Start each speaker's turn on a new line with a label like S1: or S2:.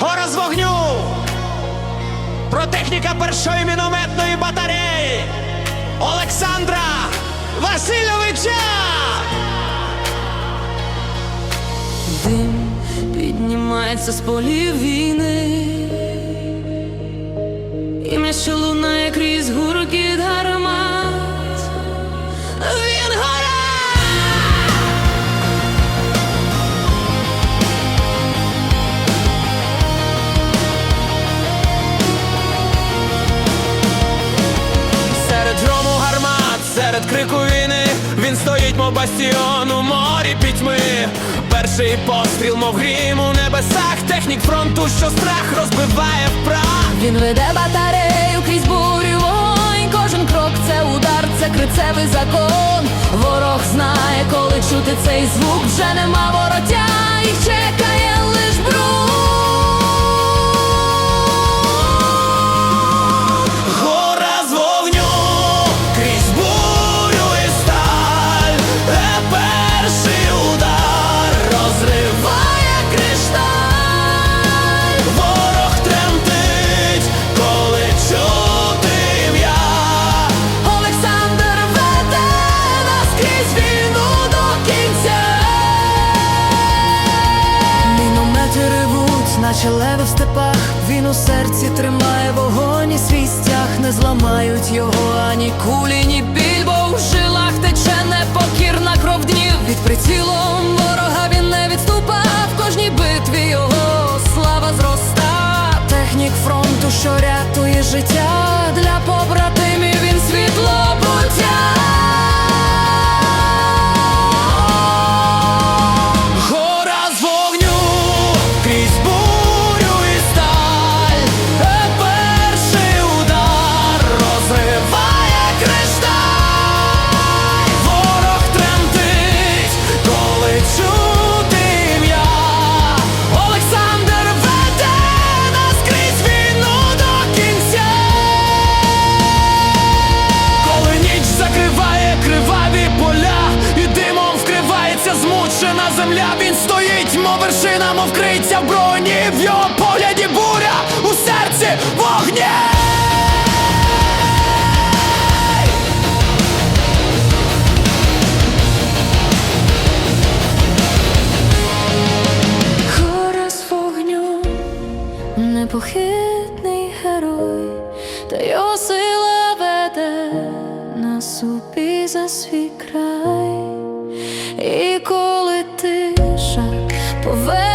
S1: Гора з вогню! Про техніка першої мінометної батареї Олександра Васильовича!
S2: Дим піднімається з полів війни, ім'я, що лунає
S1: бастіон у морі пітьми. Перший постріл, мов грім у небесах. Технік фронту, що страх розбиває в прах.
S2: Він веде батарею крізь бурю вогонь. Кожен крок це удар, це крицевий закон. Ворог знає, коли чути цей звук, вже нема воротя, наче леви в степах. Він у серці тримає вогонь і свій стяг. Не зламають його ані кулі, ні біль, бо в жилах тече непокірна кров днів. Від прицілом ворога він не відступав. В кожній битві його слава зроста. Технік фронту, що рятує життя для
S1: мов в броні. В його погляді буря у серці вогні.
S2: Непохитний герой, та його сила веде нас у за свій край. І коли тиша поле.